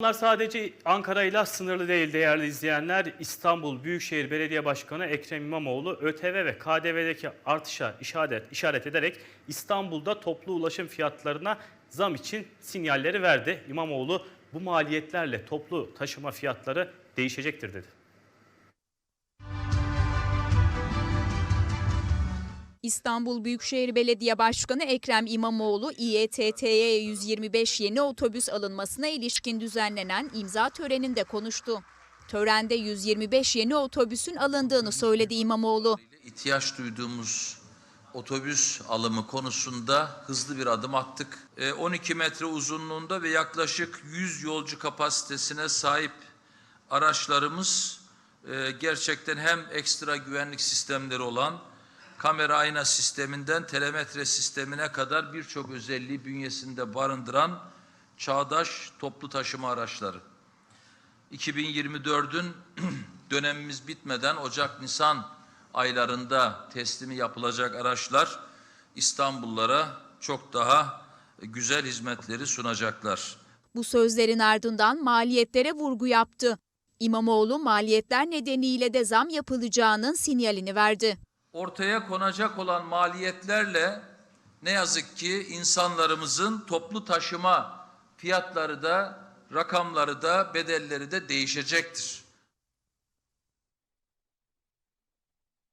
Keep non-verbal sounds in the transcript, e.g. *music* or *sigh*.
Bunlar sadece Ankara ile sınırlı değil değerli izleyenler. İstanbul Büyükşehir Belediye Başkanı Ekrem İmamoğlu ÖTV ve KDV'deki artışa işaret, işaret ederek İstanbul'da toplu ulaşım fiyatlarına zam için sinyalleri verdi. İmamoğlu bu maliyetlerle toplu taşıma fiyatları değişecektir dedi. İstanbul Büyükşehir Belediye Başkanı Ekrem İmamoğlu, İETT'ye 125 yeni otobüs alınmasına ilişkin düzenlenen imza töreninde konuştu. Törende 125 yeni otobüsün alındığını söyledi İmamoğlu. ihtiyaç duyduğumuz otobüs alımı konusunda hızlı bir adım attık. E, 12 metre uzunluğunda ve yaklaşık 100 yolcu kapasitesine sahip araçlarımız e, gerçekten hem ekstra güvenlik sistemleri olan kamera ayna sisteminden telemetre sistemine kadar birçok özelliği bünyesinde barındıran çağdaş toplu taşıma araçları. 2024'ün *clears throat* dönemimiz bitmeden Ocak-Nisan aylarında teslimi yapılacak araçlar İstanbullulara çok daha güzel hizmetleri sunacaklar. Bu sözlerin ardından maliyetlere vurgu yaptı. İmamoğlu maliyetler nedeniyle de zam yapılacağının sinyalini verdi. Ortaya konacak olan maliyetlerle ne yazık ki insanlarımızın toplu taşıma fiyatları da rakamları da bedelleri de değişecektir.